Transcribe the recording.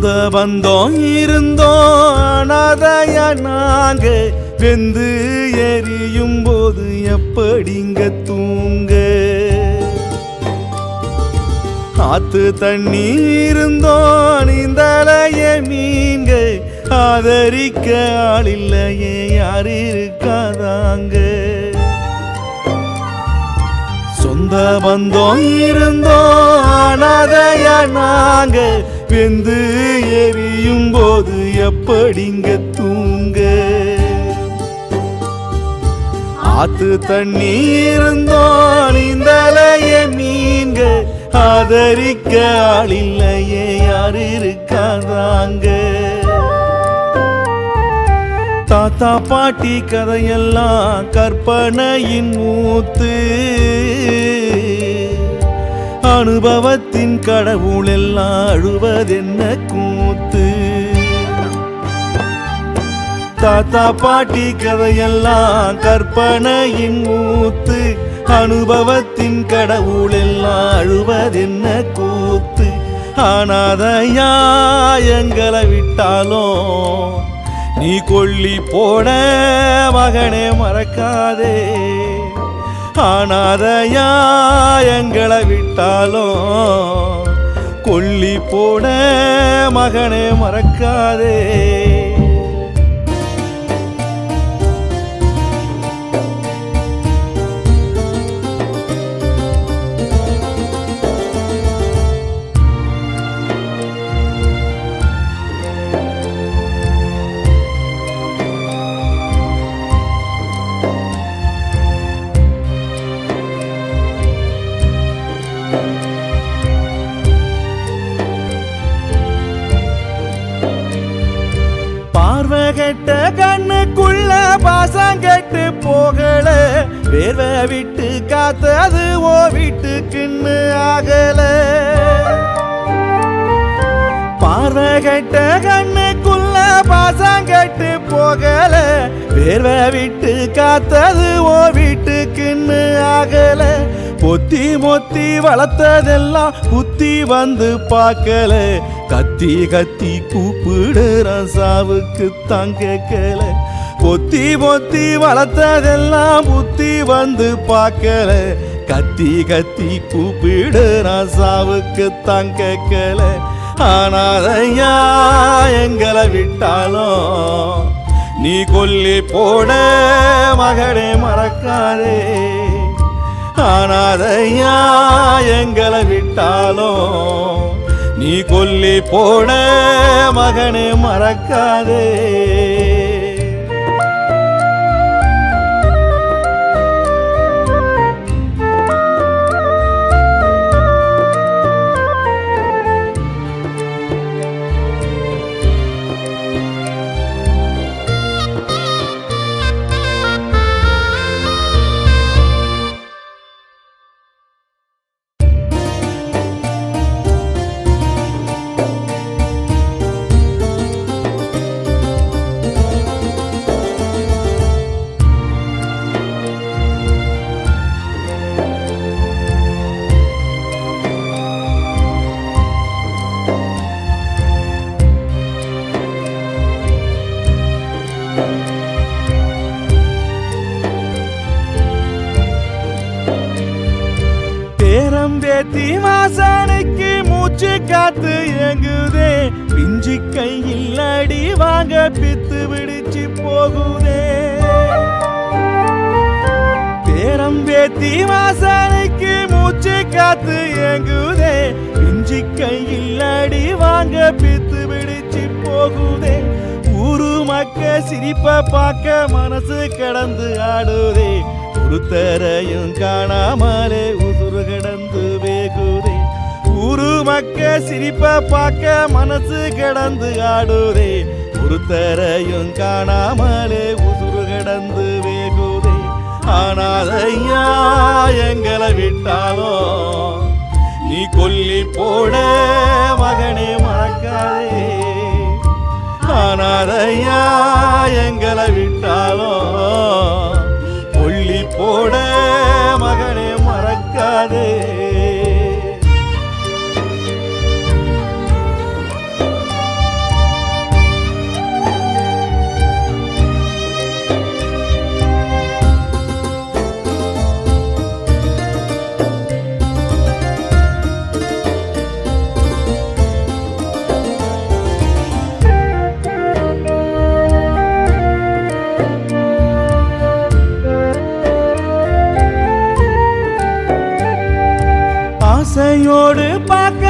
வந்த வந்தோம் இருந்தோம். அனாதைய நாங்க வெந்து எரியும் போது எப்படிங்க தூங்க? ஆத்து தண்ணி இருந்தோம் நீந்தலைய மீன்க ஆதரிக்க ஆள் இல்லையே யார் இருக்காதாங்க? வந்த பந்தம் இருந்தோம். அனாதைய நாங்க வெந்து எரியும் போது எப்படிங்க தூங்க? ஆத்து தண்ணி இருந்தோம் நீந்தலைய மீன்க ஆதரிக்க ஆள் இல்லையே யார் இருக்காதாங்க? தாத்தா பாட்டி கதையெல்லாம் கற்பனையின் மூத்து. அனுபவத்தின் கடவுள் எல்லாம் அழுவதென்ன கூத்து. தாத்தா பாட்டி கதையெல்லாம் கற்பனையின் மூத்து. அனுபவத்தின் கடவுள் எல்லாம் அழுவதென்ன கூத்து. ஆனாதையா எங்களை விட்டாலும் நீ கொல்லி போன மகனே மறக்காதே. ஆனாதையா எங்களை விட்டாலும் கொல்லி போன மகனே மறக்காதே. கெட்ட கண்ணுக்குள்ள பாசம் கெட்டு போகல. வேர்வை விட்டு காத்தது ஓ வீட்டுக்குன்னு ஆகல. பார்வை கெட்ட கண்ணுக்குள்ள பாசம் கெட்டு போகல. வேர்வை விட்டு காத்தது ஓ வீட்டுக்குன்னு ஆகல. பொத்தி மொத்தி வளர்த்ததெல்லாம் புத்தி வந்து பார்க்கல. கத்தி கத்தி கூ ரசாவுக்கு தான் கேட்கல. பொத்தி பொத்தி வளர்த்ததெல்லாம் புத்தி வந்து பார்க்கல. கத்தி கத்தி கூப்பிடு ராசாவுக்கு தான் கேட்கல. ஆனாதையா எங்களை விட்டாலும் நீ கொல்லி போட மகனே மறக்காதே. ஆனாதையா எங்களை விட்டாலும் நீ கொல்லி போன மகனே மறக்காதே. பேரம் மூச்சு காத்து இயங்குதே பிஞ்சு கையில் அடி வாங்க பித்து விடிச்சு போகுதே. பேரம் பேத்தி மூச்சு காத்து இயங்குதே பிஞ்சு கையில் அடி வாங்க பித்து விடிச்சு போகுதே. ஊரு மக்க சிரிப்ப பார்க்க மனசு கடந்து ஆடுதே. ஒருத்தரையும் காணாமலே உசுறு கடந்து மக்க சிரிப்ப பார்க்க மனசு கிடந்து ஆடுதே. ஒருத்தரையும் காணாமலே உசுறு கிடந்து வேகுதே. ஆனால் ஐயா எங்களை விட்டாலும் நீ கொல்லி போட மகனே மறக்காதே. ஆனால் ஐயா எங்களை விட்டாலும் கொல்லி போட ஆசையோடு பார்க்க